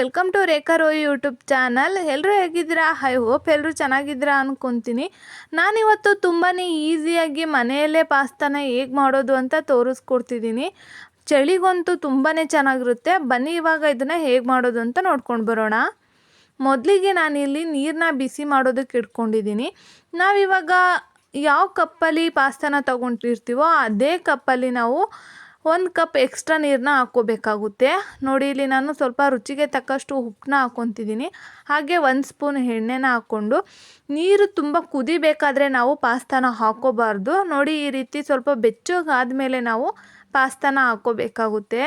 Welcome to Rekha Roy YouTube channel ಎಲ್ಲರೂ ಹೇಗಿದ್ದೀರಾ? I hope ಎಲ್ಲರೂ ಚೆನ್ನಾಗಿದ್ದೀರಾ ಅನ್ಕೊತೀನಿ. ನಾನಿವತ್ತು ತುಂಬಾ ಈಸಿಯಾಗಿ ಮನೆಯಲ್ಲೇ ಪಾಸ್ತಾನ ಹೇಗೆ ಮಾಡೋದು ಅಂತ ತೋರಿಸ್ಕೊಡ್ತಿದ್ದೀನಿ. ಚಳಿಗಂತೂ ತುಂಬಾ ಚೆನ್ನಾಗಿರುತ್ತೆ. ಬನ್ನಿ ಇವಾಗ ಇದನ್ನು ಹೇಗೆ ಮಾಡೋದು ಅಂತ ನೋಡ್ಕೊಂಡು ಬರೋಣ. ಮೊದಲಿಗೆ ನಾನಿಲ್ಲಿ ನೀರನ್ನ ಬಿಸಿ ಮಾಡೋದಕ್ಕೆ ಇಟ್ಕೊಂಡಿದ್ದೀನಿ. ನಾವಿವಾಗ ಯಾವ ಕಪ್ಪಲ್ಲಿ ಪಾಸ್ತಾನ ತೊಗೊಂಡಿರ್ತೀವೋ ಅದೇ ಕಪ್ಪಲ್ಲಿ ನಾವು ಒಂದು ಕಪ್ ಎಕ್ಸ್ಟ್ರಾ ನೀರನ್ನ ಹಾಕ್ಕೋಬೇಕಾಗುತ್ತೆ. ನೋಡಿ, ಇಲ್ಲಿ ನಾನು ಸ್ವಲ್ಪ ರುಚಿಗೆ ತಕ್ಕಷ್ಟು ಉಪ್ಪನ್ನ ಹಾಕ್ಕೊತಿದ್ದೀನಿ ಹಾಗೆ ಒಂದು ಸ್ಪೂನ್ ಎಣ್ಣೆನ ಹಾಕ್ಕೊಂಡು, ನೀರು ತುಂಬ ಕುದಿಬೇಕಾದ್ರೆ ನಾವು ಪಾಸ್ತಾನ ಹಾಕ್ಕೋಬಾರ್ದು. ನೋಡಿ, ಈ ರೀತಿ ಸ್ವಲ್ಪ ಬೆಚ್ಚಗಾದ್ಮೇಲೆ ನಾವು ಪಾಸ್ತಾನ ಹಾಕ್ಕೋಬೇಕಾಗುತ್ತೆ.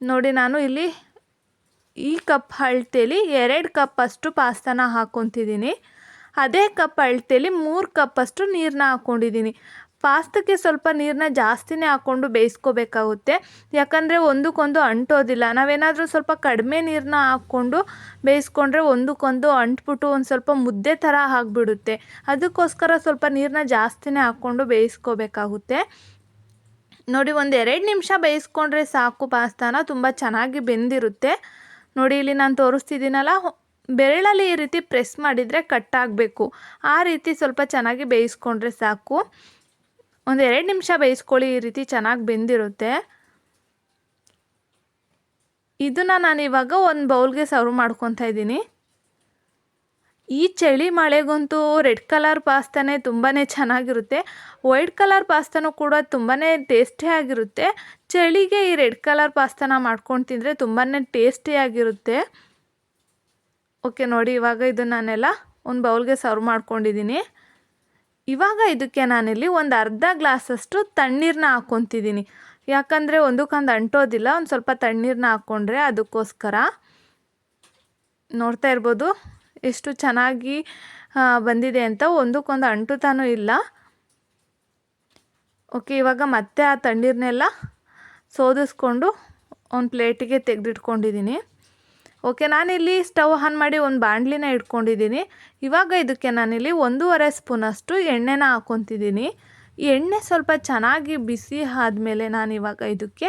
ನೋಡಿ, ನಾನು ಇಲ್ಲಿ ಈ ಕಪ್ ಅಳತೆಲಿ ಎರಡು ಕಪ್ ಅಷ್ಟು ಪಾಸ್ತಾನ ಹಾಕ್ಕೊತಿದ್ದೀನಿ ಅದೇ ಕಪ್ ಅಳತೆಲಿ ಮೂರು ಕಪ್ಪಷ್ಟು ನೀರನ್ನ ಹಾಕ್ಕೊಂಡಿದ್ದೀನಿ ಪಾಸ್ತಕ್ಕೆ ಸ್ವಲ್ಪ ನೀರನ್ನ ಜಾಸ್ತಿನೇ ಹಾಕ್ಕೊಂಡು ಬೇಯಿಸ್ಕೋಬೇಕಾಗುತ್ತೆ. ಯಾಕಂದರೆ ಒಂದಕ್ಕೊಂದು ಅಂಟೋದಿಲ್ಲ. ನಾವೇನಾದರೂ ಸ್ವಲ್ಪ ಕಡಿಮೆ ನೀರನ್ನ ಹಾಕ್ಕೊಂಡು ಬೇಯಿಸ್ಕೊಂಡ್ರೆ ಒಂದಕ್ಕೊಂದು ಅಂಟ್ಬಿಟ್ಟು ಒಂದು ಸ್ವಲ್ಪ ಮುದ್ದೆ ಥರ ಆಗಿಬಿಡುತ್ತೆ. ಅದಕ್ಕೋಸ್ಕರ ಸ್ವಲ್ಪ ನೀರನ್ನ ಜಾಸ್ತಿನೇ ಹಾಕ್ಕೊಂಡು ಬೇಯಿಸ್ಕೋಬೇಕಾಗುತ್ತೆ. ನೋಡಿ, ಒಂದು ಎರಡು ನಿಮಿಷ ಬೇಯಿಸ್ಕೊಂಡ್ರೆ ಸಾಕು. ಪಾಸ್ತಾನ ತುಂಬ ಚೆನ್ನಾಗಿ ಬೆಂದಿರುತ್ತೆ. ನೋಡಿ, ಇಲ್ಲಿ ನಾನು ತೋರಿಸ್ತಿದ್ದೀನಲ್ಲ ಬೆರಳಲ್ಲಿ ಈ ರೀತಿ ಪ್ರೆಸ್ ಮಾಡಿದರೆ ಕಟ್ ಆಗಬೇಕು. ಆ ರೀತಿ ಸ್ವಲ್ಪ ಚೆನ್ನಾಗಿ ಬೇಯಿಸ್ಕೊಂಡ್ರೆ ಸಾಕು. ಒಂದು ಎರಡು ನಿಮಿಷ ಬೇಯಿಸ್ಕೊಳ್ಳಿ, ಈ ರೀತಿ ಚೆನ್ನಾಗಿ ಬೆಂದಿರುತ್ತೆ. ಇದನ್ನು ನಾನು ಇವಾಗ ಒಂದು ಬೌಲ್ಗೆ ಸರ್ವ್ ಮಾಡ್ಕೊತಾ ಇದ್ದೀನಿ. ಈ ಚಳಿ ಮಳೆಗಂತೂ ರೆಡ್ ಕಲರ್ ಪಾಸ್ತಾನೇ ತುಂಬಾ ಚೆನ್ನಾಗಿರುತ್ತೆ. ವೈಟ್ ಕಲರ್ ಪಾಸ್ತಾನೂ ಕೂಡ ತುಂಬಾ ಟೇಸ್ಟಿಯಾಗಿರುತ್ತೆ ಚಳಿಗೆ ಈ ರೆಡ್ ಕಲರ್ ಪಾಸ್ತಾನ ಮಾಡ್ಕೊಂಡು ತಿಂದರೆ ತುಂಬಾ ಟೇಸ್ಟಿಯಾಗಿರುತ್ತೆ ಓಕೆ, ನೋಡಿ ಇವಾಗ ಇದು ನಾನೆಲ್ಲ ಒಂದು ಬೌಲ್ಗೆ ಸರ್ವ್ ಮಾಡ್ಕೊಂಡಿದ್ದೀನಿ. ಇವಾಗ ಇದಕ್ಕೆ ನಾನಿಲ್ಲಿ ಒಂದು ಅರ್ಧ ಗ್ಲಾಸಷ್ಟು ತಣ್ಣೀರನ್ನ ಹಾಕ್ಕೊತಿದ್ದೀನಿ ಯಾಕಂದರೆ ಒಂದಕ್ಕೊಂದು ಅಂಟೋದಿಲ್ಲ, ಒಂದು ಸ್ವಲ್ಪ ತಣ್ಣೀರನ್ನ ಹಾಕ್ಕೊಂಡ್ರೆ ಅದಕ್ಕೋಸ್ಕರ. ನೋಡ್ತಾ ಇರ್ಬೋದು ಎಷ್ಟು ಚೆನ್ನಾಗಿ ಬಂದಿದೆ ಅಂತ. ಒಂದಕ್ಕೊಂದು ಅಂಟುತಾನೂ ಇಲ್ಲ. ಓಕೆ, ಇವಾಗ ಮತ್ತೆ ಆ ತಣ್ಣೀರನ್ನೆಲ್ಲ ಸೋದಿಸ್ಕೊಂಡು ಒಂದು ಪ್ಲೇಟಿಗೆ ತೆಗೆದಿಟ್ಕೊಂಡಿದ್ದೀನಿ. ಓಕೆ, ನಾನಿಲ್ಲಿ ಸ್ಟವ್ ಆನ್ ಮಾಡಿ ಒಂದು ಬಾಣಲಿನ ಇಟ್ಕೊಂಡಿದ್ದೀನಿ. ಇವಾಗ ಇದಕ್ಕೆ ನಾನಿಲ್ಲಿ ಒಂದೂವರೆ ಸ್ಪೂನಷ್ಟು ಎಣ್ಣೆನ ಹಾಕ್ಕೊತಿದ್ದೀನಿ ಎಣ್ಣೆ ಸ್ವಲ್ಪ ಚೆನ್ನಾಗಿ ಬಿಸಿ ಆದಮೇಲೆ ನಾನಿವಾಗ ಇದಕ್ಕೆ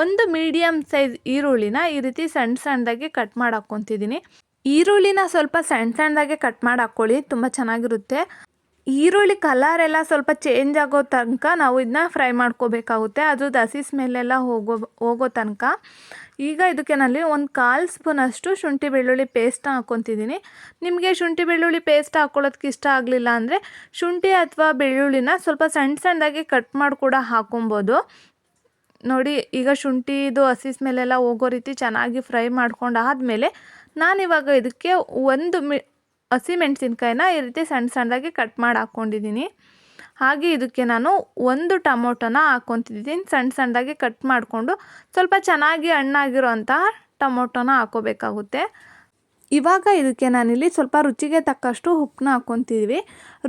ಒಂದು ಮೀಡಿಯಮ್ ಸೈಜ್ ಈರುಳ್ಳಿನ ಈ ರೀತಿ ಸಣ್ಣ ಸಣ್ಣದಾಗಿ ಕಟ್ ಮಾಡಿ ಹಾಕ್ಕೊತಿದ್ದೀನಿ ಈರುಳ್ಳಿನ ಸ್ವಲ್ಪ ಸಣ್ಣ ಸಣ್ಣದಾಗೆ ಕಟ್ ಮಾಡಿ ಹಾಕ್ಕೊಳ್ಳಿ ತುಂಬ ಚೆನ್ನಾಗಿರುತ್ತೆ. ಈರುಳ್ಳಿ ಕಲರ್ ಎಲ್ಲ ಸ್ವಲ್ಪ ಚೇಂಜ್ ಆಗೋ ತನಕ ನಾವು ಇದನ್ನ ಫ್ರೈ ಮಾಡ್ಕೋಬೇಕಾಗುತ್ತೆ. ಅದ್ರದ್ದು ಹಸಿ ಸ್ಮೆಲ್ಲೆಲ್ಲ ಹೋಗೋ ಹೋಗೋ ತನಕ. ಈಗ ಇದಕ್ಕೆ ನಲ್ಲಿ ಒಂದು ಕಾಲು ಸ್ಪೂನಷ್ಟು ಶುಂಠಿ ಬೆಳ್ಳುಳ್ಳಿ ಪೇಸ್ಟ್ ಹಾಕ್ಕೊತಿದ್ದೀನಿ ನಿಮಗೆ ಶುಂಠಿ ಬೆಳ್ಳುಳ್ಳಿ ಪೇಸ್ಟ್ ಹಾಕ್ಕೊಳ್ಳೋದಕ್ಕೆ ಇಷ್ಟ ಆಗಲಿಲ್ಲ ಅಂದರೆ ಶುಂಠಿ ಅಥವಾ ಬೆಳ್ಳುಳ್ಳಿನ ಸ್ವಲ್ಪ ಸಣ್ಣ ಸಣ್ಣದಾಗಿ ಕಟ್ ಮಾಡಿ ಕೂಡ ಹಾಕೊಬೋದು. ನೋಡಿ, ಈಗ ಶುಂಠಿದು ಹಸಿಸ್ ಮೇಲೆಲ್ಲ ಹೋಗೋ ರೀತಿ ಚೆನ್ನಾಗಿ ಫ್ರೈ ಮಾಡ್ಕೊಂಡು ಆದಮೇಲೆ ನಾನಿವಾಗ ಇದಕ್ಕೆ ಒಂದು ಮಿ ಹಸಿಮೆಣಸಿನ್ಕಾಯಿನ ಈ ರೀತಿ ಸಣ್ಣ ಸಣ್ಣದಾಗಿ ಕಟ್ ಮಾಡಿ ಹಾಕ್ಕೊಂಡಿದ್ದೀನಿ ಹಾಗೆ ಇದಕ್ಕೆ ನಾನು ಒಂದು ಟೊಮೊಟೊನ ಹಾಕ್ಕೊತಿದ್ದೀನಿ ಸಣ್ಣ ಸಣ್ಣದಾಗಿ ಕಟ್ ಮಾಡಿಕೊಂಡು ಸ್ವಲ್ಪ ಚೆನ್ನಾಗಿ ಹಣ್ಣಾಗಿರೋ ಅಂತಹ ಟೊಮೊಟೊನ ಹಾಕೋಬೇಕಾಗುತ್ತೆ. ಇವಾಗ ಇದಕ್ಕೆ ನಾನಿಲ್ಲಿ ಸ್ವಲ್ಪ ರುಚಿಗೆ ತಕ್ಕಷ್ಟು ಉಪ್ಪನ್ನ ಹಾಕ್ಕೊತಿದ್ವಿ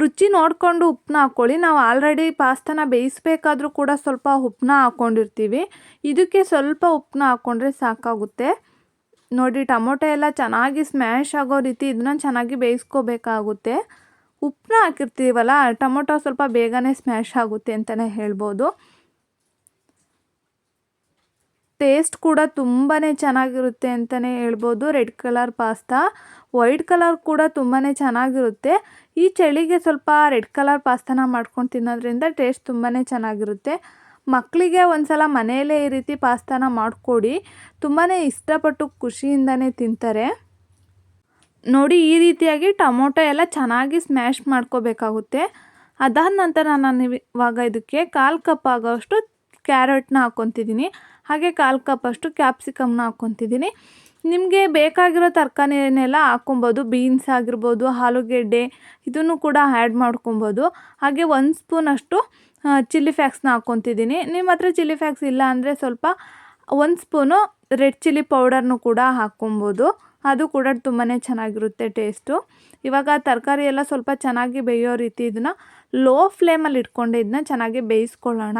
ರುಚಿ ನೋಡಿಕೊಂಡು ಉಪ್ಪನ್ನ ಹಾಕ್ಕೊಳ್ಳಿ ನಾವು ಆಲ್ರೆಡಿ ಪಾಸ್ತಾನ ಬೇಯಿಸ್ಬೇಕಾದ್ರೂ ಕೂಡ ಸ್ವಲ್ಪ ಉಪ್ಪನ್ನ ಹಾಕ್ಕೊಂಡಿರ್ತೀವಿ ಇದಕ್ಕೆ ಸ್ವಲ್ಪ ಉಪ್ಪನ್ನ ಹಾಕ್ಕೊಂಡ್ರೆ ಸಾಕಾಗುತ್ತೆ. ನೋಡಿ, ಟೊಮೊಟೊ ಎಲ್ಲ ಚೆನ್ನಾಗಿ ಸ್ಮ್ಯಾಶ್ ಆಗೋ ರೀತಿ ಇದನ್ನ ಚೆನ್ನಾಗಿ ಬೇಯಿಸ್ಕೋಬೇಕಾಗುತ್ತೆ. ಉಪ್ಪನ್ನ ಹಾಕಿರ್ತೀವಲ್ಲ, ಟೊಮೊಟೊ ಸ್ವಲ್ಪ ಬೇಗನೆ ಸ್ಮ್ಯಾಶ್ ಆಗುತ್ತೆ ಅಂತಲೇ ಹೇಳ್ಬೋದು. ಟೇಸ್ಟ್ ಕೂಡ ತುಂಬಾ ಚೆನ್ನಾಗಿರುತ್ತೆ ಅಂತಲೇ ಹೇಳ್ಬೋದು. Red colour pasta white colour ಕೂಡ ತುಂಬಾ ಚೆನ್ನಾಗಿರುತ್ತೆ. ಈ ಚಳಿಗೆ ಸ್ವಲ್ಪ ರೆಡ್ ಕಲರ್ ಪಾಸ್ತಾನ ಮಾಡ್ಕೊಂಡು ತಿನ್ನೋದ್ರಿಂದ ಟೇಸ್ಟ್ ತುಂಬಾ ಚೆನ್ನಾಗಿರುತ್ತೆ. ಮಕ್ಕಳಿಗೆ ಒಂದು ಸಲ ಮನೆಯಲ್ಲೇ ಈ ರೀತಿ ಪಾಸ್ತಾನ ಮಾಡಿಕೊಡಿ. ತುಂಬಾ ಇಷ್ಟಪಟ್ಟು ಖುಷಿಯಿಂದನೇ ತಿಂತಾರೆ. ನೋಡಿ ಈ ರೀತಿಯಾಗಿ ಟೊಮೊಟೊ ಎಲ್ಲ ಚೆನ್ನಾಗಿ ಸ್ಮ್ಯಾಶ್ ಮಾಡ್ಕೋಬೇಕಾಗುತ್ತೆ. ಅದಾದ ನಂತರ ನಾನು ಇವಾಗ ಇದಕ್ಕೆ ಕಾಲು ಕಪ್ ಆಗೋಷ್ಟು ಕ್ಯಾರೆಟ್ನ ಹಾಕ್ಕೊತಿದ್ದೀನಿ. ಹಾಗೆ ಕಾಲು ಕಪ್ ಅಷ್ಟು ಕ್ಯಾಪ್ಸಿಕಮ್ನ ಹಾಕ್ಕೊತಿದ್ದೀನಿ. ನಿಮಗೆ ಬೇಕಾಗಿರೋ ತರಕಾರಿನೆಲ್ಲ ಹಾಕ್ಕೊಬೋದು. ಬೀನ್ಸ್ ಆಗಿರ್ಬೋದು, ಆಲೂಗೆಡ್ಡೆ ಇದನ್ನು ಕೂಡ ಆ್ಯಡ್ ಮಾಡ್ಕೊಬೋದು. ಹಾಗೆ ಒಂದು ಸ್ಪೂನಷ್ಟು ಚಿಲ್ಲಿ ಫ್ಯಾಕ್ಸ್ನ ಹಾಕ್ಕೊತಿದ್ದೀನಿ. ನಿಮ್ಮ ಹತ್ರ ಚಿಲ್ಲಿ ಫ್ಯಾಕ್ಸ್ ಇಲ್ಲ ಅಂದರೆ ಸ್ವಲ್ಪ ಒಂದು ಸ್ಪೂನು ರೆಡ್ ಚಿಲ್ಲಿ ಪೌಡರ್ನು ಕೂಡ ಹಾಕ್ಕೊಬೋದು. ಅದು ಕೂಡ ತುಂಬಾ ಚೆನ್ನಾಗಿರುತ್ತೆ ಟೇಸ್ಟು. ಇವಾಗ ತರಕಾರಿ ಎಲ್ಲ ಸ್ವಲ್ಪ ಚೆನ್ನಾಗಿ ಬೇಯೋ ರೀತಿ ಇದನ್ನು ಲೋ ಫ್ಲೇಮಲ್ಲಿ ಇಟ್ಕೊಂಡು ಇದನ್ನ ಚೆನ್ನಾಗಿ ಬೇಯಿಸ್ಕೊಳ್ಳೋಣ.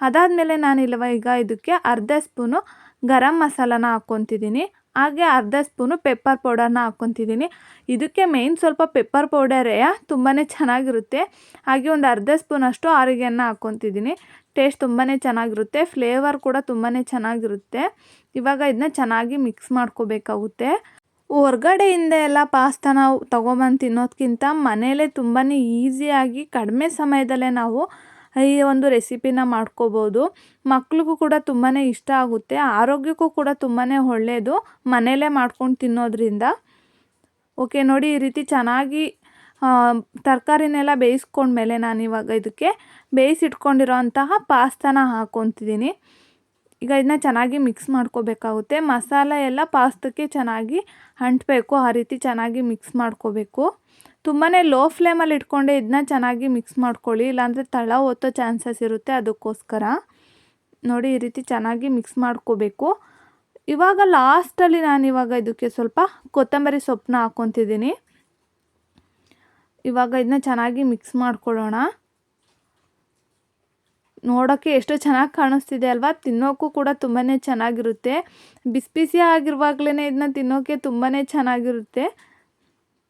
ಅದಾದಮೇಲೆ ನಾನಿಲ್ಲವ ಈಗ ಇದಕ್ಕೆ ಅರ್ಧ ಸ್ಪೂನು ಗರಂ ಮಸಾಲಾನ ಹಾಕ್ಕೊತಿದ್ದೀನಿ. ಹಾಗೆ ಅರ್ಧ ಸ್ಪೂನು ಪೆಪ್ಪರ್ ಪೌಡರ್ನ ಹಾಕ್ಕೊತಿದ್ದೀನಿ. ಇದಕ್ಕೆ ಮೇಯ್ನ್ ಸ್ವಲ್ಪ ಪೆಪ್ಪರ್ ಪೌಡರೇ ತುಂಬಾ ಚೆನ್ನಾಗಿರುತ್ತೆ. ಹಾಗೆ ಒಂದು ಅರ್ಧ ಸ್ಪೂನಷ್ಟು ಆರಿಗೆಯನ್ನು ಹಾಕ್ಕೊತಿದ್ದೀನಿ. ಟೇಸ್ಟ್ ತುಂಬಾ ಚೆನ್ನಾಗಿರುತ್ತೆ. ಫ್ಲೇವರ್ ಕೂಡ ತುಂಬಾ ಚೆನ್ನಾಗಿರುತ್ತೆ. ಇವಾಗ ಇದನ್ನ ಚೆನ್ನಾಗಿ ಮಿಕ್ಸ್ ಮಾಡ್ಕೋಬೇಕಾಗುತ್ತೆ. ಹೊರ್ಗಡೆಯಿಂದ ಎಲ್ಲ ನಾವು ತೊಗೊಂಬಂದು ತಿನ್ನೋದಕ್ಕಿಂತ ಮನೆಯಲ್ಲೇ ತುಂಬಾ ಈಸಿಯಾಗಿ ಕಡಿಮೆ ಸಮಯದಲ್ಲೇ ನಾವು ಈ ಒಂದು ರೆಸಿಪಿನ ಮಾಡ್ಕೋಬೋದು. ಮಕ್ಳಿಗೂ ಕೂಡ ತುಂಬಾ ಇಷ್ಟ ಆಗುತ್ತೆ. ಆರೋಗ್ಯಕ್ಕೂ ಕೂಡ ತುಂಬಾ ಒಳ್ಳೆಯದು ಮನೆಯಲ್ಲೇ ಮಾಡ್ಕೊಂಡು ತಿನ್ನೋದ್ರಿಂದ. ಓಕೆ, ನೋಡಿ ಈ ರೀತಿ ಚೆನ್ನಾಗಿ ತರಕಾರಿನೆಲ್ಲ ಬೇಯಿಸ್ಕೊಂಡ್ಮೇಲೆ ಇವಾಗ ಇದಕ್ಕೆ ಬೇಯಿಸಿಟ್ಕೊಂಡಿರೋ ಅಂತಹ ಪಾಸ್ತಾನ ಹಾಕೊತಿದ್ದೀನಿ ಈಗ ಇದನ್ನ ಚೆನ್ನಾಗಿ ಮಿಕ್ಸ್ ಮಾಡ್ಕೋಬೇಕಾಗುತ್ತೆ. ಮಸಾಲೆ ಎಲ್ಲ ಪಾಸ್ತಕ್ಕೆ ಚೆನ್ನಾಗಿ ಅಂಟಬೇಕು. ಆ ರೀತಿ ಚೆನ್ನಾಗಿ ಮಿಕ್ಸ್ ಮಾಡ್ಕೋಬೇಕು. ತುಂಬಾ ಲೋ ಫ್ಲೇಮಲ್ಲಿ ಇಟ್ಕೊಂಡೆ ಇದನ್ನ ಚೆನ್ನಾಗಿ ಮಿಕ್ಸ್ ಮಾಡ್ಕೊಳ್ಳಿ, ಇಲ್ಲಾಂದರೆ ತಳ ಒತ್ತೋ ಚಾನ್ಸಸ್ ಇರುತ್ತೆ ಅದಕ್ಕೋಸ್ಕರ. ನೋಡಿ, ಈ ರೀತಿ ಚೆನ್ನಾಗಿ ಮಿಕ್ಸ್ ಮಾಡ್ಕೋಬೇಕು. ಇವಾಗ ಲಾಸ್ಟಲ್ಲಿ ನಾನು ಇವಾಗ ಇದಕ್ಕೆ ಸ್ವಲ್ಪ ಕೊತ್ತಂಬರಿ ಸೊಪ್ಪನ್ನ ಹಾಕ್ಕೊತಿದ್ದೀನಿ. ಇವಾಗ ಇದನ್ನ ಚೆನ್ನಾಗಿ ಮಿಕ್ಸ್ ಮಾಡ್ಕೊಳ್ಳೋಣ. ನೋಡೋಕ್ಕೆ ಎಷ್ಟು ಚೆನ್ನಾಗಿ ಕಾಣಿಸ್ತಿದೆ ಅಲ್ವಾ? ತಿನ್ನೋಕ್ಕೂ ಕೂಡ ತುಂಬಾ ಚೆನ್ನಾಗಿರುತ್ತೆ. ಬಿಸಿ ಬಿಸಿ ಆಗಿರುವಾಗಲೇ ಇದನ್ನ ತಿನ್ನೋಕ್ಕೆ ತುಂಬಾ ಚೆನ್ನಾಗಿರುತ್ತೆ.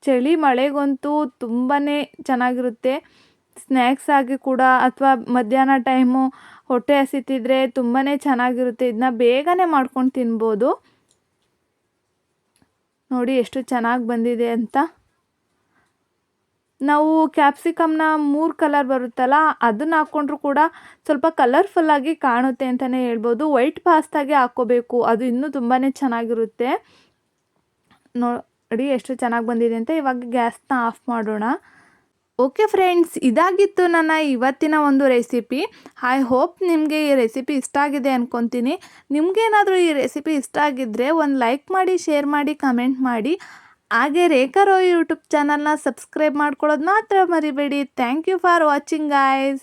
ಚಳಿ ಮಳೆಗಂತೂ ತುಂಬಾ ಚೆನ್ನಾಗಿರುತ್ತೆ. ಸ್ನ್ಯಾಕ್ಸ್ ಆಗಿ ಕೂಡ ಅಥವಾ ಮಧ್ಯಾಹ್ನ ಟೈಮು ಹೊಟ್ಟೆ ಹಸಿತಿದ್ರೆ ತುಂಬಾ ಚೆನ್ನಾಗಿರುತ್ತೆ. ಇದನ್ನ ಬೇಗನೆ ಮಾಡ್ಕೊಂಡು ತಿನ್ಬೋದು. ನೋಡಿ ಎಷ್ಟು ಚೆನ್ನಾಗಿ ಬಂದಿದೆ ಅಂತ. ನಾವು ಕ್ಯಾಪ್ಸಿಕಮ್ನ ಮೂರು ಕಲರ್ ಬರುತ್ತಲ್ಲ, ಅದನ್ನು ಹಾಕ್ಕೊಂಡ್ರು ಕೂಡ ಸ್ವಲ್ಪ ಕಲರ್ಫುಲ್ಲಾಗಿ ಕಾಣುತ್ತೆ ಅಂತಲೇ ಹೇಳ್ಬೋದು. ವೈಟ್ ಪಾಸ್ತಾಗೆ ಹಾಕ್ಕೋಬೇಕು ಅದು ಇನ್ನೂ ತುಂಬಾ ಚೆನ್ನಾಗಿರುತ್ತೆ. ನೋಡಿ ಎಷ್ಟು ಚೆನ್ನಾಗಿ ಬಂದಿದೆ ಅಂತ ಇವಾಗ ಗ್ಯಾಸ್ನ ಆಫ್ ಮಾಡೋಣ. ಓಕೆ ಫ್ರೆಂಡ್ಸ್, ಇದಾಗಿತ್ತು ನನ್ನ ಇವತ್ತಿನ ಒಂದು ರೆಸಿಪಿ. ಐ ಹೋಪ್ ನಿಮಗೆ ಈ ರೆಸಿಪಿ ಇಷ್ಟ ಆಗಿದೆ ಅಂದ್ಕೊತೀನಿ ನಿಮಗೇನಾದರೂ ಈ ರೆಸಿಪಿ ಇಷ್ಟ ಆಗಿದ್ದರೆ ಒಂದು ಲೈಕ್ ಮಾಡಿ, ಶೇರ್ ಮಾಡಿ, ಕಮೆಂಟ್ ಮಾಡಿ. ಹಾಗೆ ರೇಖಾ ಯೂಟ್ಯೂಬ್ ಚಾನಲ್ನ ಸಬ್ಸ್ಕ್ರೈಬ್ ಮಾಡ್ಕೊಳ್ಳೋದು ಮಾತ್ರ ಮರಿಬೇಡಿ. Thank you for watching, guys.